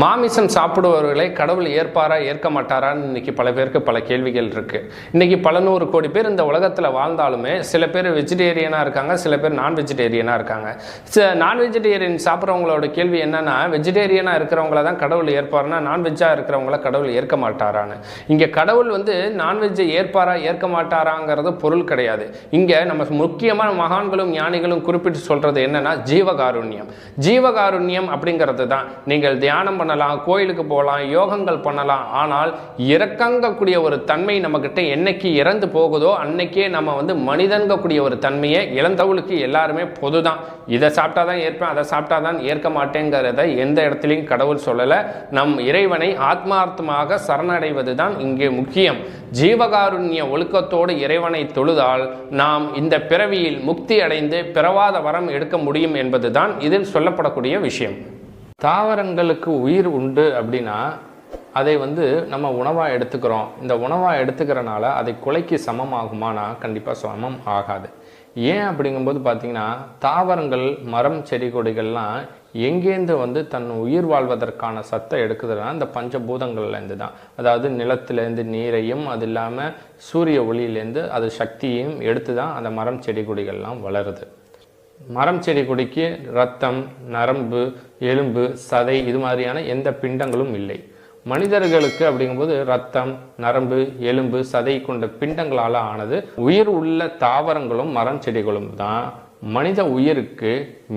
மாமிசம் சாப்பிடுபவர்களை கடவுள் ஏற்பாரா ஏற்க மாட்டாரான்னு இன்னைக்கு பல பேருக்கு பல கேள்விகள் இருக்கு. இன்னைக்கு பல நூறு கோடி பேர் இந்த உலகத்தில் வாழ்ந்தாலுமே சில பேர் வெஜிடேரியனாக இருக்காங்க சில பேர் நான் வெஜிடேரியனாக இருக்காங்க. நான் வெஜிடேரியன் சாப்பிட்றவங்களோட கேள்வி என்னன்னா வெஜிடேரியனாக இருக்கிறவங்கள தான் கடவுள் ஏற்பாருன்னா நான்வெஜ்ஜாக இருக்கிறவங்கள கடவுள் ஏற்க மாட்டாரான்னு. இங்கே கடவுள் வந்து நான்வெஜ்ஜை ஏற்பாரா ஏற்க மாட்டாராங்கிறது பொருள் கிடையாது. இங்கே நம்ம முக்கியமான மகான்களும் ஞானிகளும் குறிப்பிட்டு சொல்கிறது என்னன்னா ஜீவகாருண்யம். ஜீவகாருண்யம் அப்படிங்கிறது தான். நீங்கள் தியானம் பண்ண பண்ணலாம் கோயிலுக்கு போகலாம் யோகங்கள் பண்ணலாம். ஆனால் இறக்கங்கக்கூடிய ஒரு தன்மை நம்மக்கிட்ட என்னைக்கு இறந்து போகுதோ அன்னைக்கே நம்ம வந்து மனிதன்கக்கூடிய ஒரு தன்மையை இளந்தவளுக்கு எல்லாருமே பொதுதான். இதை சாப்பிட்டா தான் ஏற்பேன் அதை சாப்பிட்டா தான் ஏற்க மாட்டேங்கிறத எந்த இடத்துலையும் கடவுள் சொல்லலை. நம் இறைவனை ஆத்மார்த்தமாக சரணடைவது தான் இங்கே முக்கியம். ஜீவகாருண்ய ஒழுக்கத்தோடு இறைவனை தொழுதால் நாம் இந்த பிறவியில் முக்தி அடைந்து பிறவாத வரம் எடுக்க முடியும் என்பதுதான் இதில் சொல்லப்படக்கூடிய விஷயம். தாவரங்களுக்கு உயிர் உண்டு அப்படின்னா அதை வந்து நம்ம உணவாக எடுத்துக்கிறோம். இந்த உணவாக எடுத்துக்கிறனால அதை கொலைக்கு சமமாகுமானா கண்டிப்பாக சமம் ஆகாது. ஏன் அப்படிங்கும்போது பார்த்தீங்கன்னா தாவரங்கள் மரம் செடி கொடிகள்லாம் எங்கேருந்து வந்து தன் உயிர் வாழ்வதற்கான சத்தை எடுக்குதுன்னா இந்த பஞ்சபூதங்கள்லேருந்து தான் அதாவது நிலத்திலேருந்து நீரையும் அது இல்லாமல் சூரிய ஒளியிலேருந்து அது சக்தியையும் எடுத்து தான் அந்த மரம் செடி கொடிகள்லாம் வளருது. மரம் செடி கொடிக்கு ரத்தம் நரம்பு எலும்பு சதை இது மாதிரியான எந்த பிண்டங்களும் இல்லை. மனிதர்களுக்கு அப்படிங்கும்போது ரத்தம் நரம்பு எலும்பு சதை கொண்ட பிண்டங்களால் ஆனது உயிர் உள்ள தாவரங்களும் மரம் செடிகளும் தான். மனித உயிருக்கு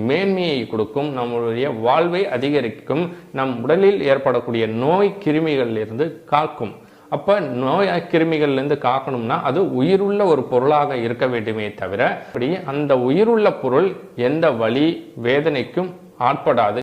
மேன்மையை கொடுக்கும் நம்மளுடைய வாழ்வை அதிகரிக்கும் நம் உடலில் ஏற்படக்கூடிய நோய் கிருமிகளிலிருந்து காக்கும். அப்போ நோய் கிருமிகள்லேருந்து காக்கணும்னா அது உயிருள்ள ஒரு பொருளாக இருக்க வேண்டுமே தவிர அப்படி அந்த உயிருள்ள பொருள் எந்த வலி வேதனைக்கும் ஆட்படாது.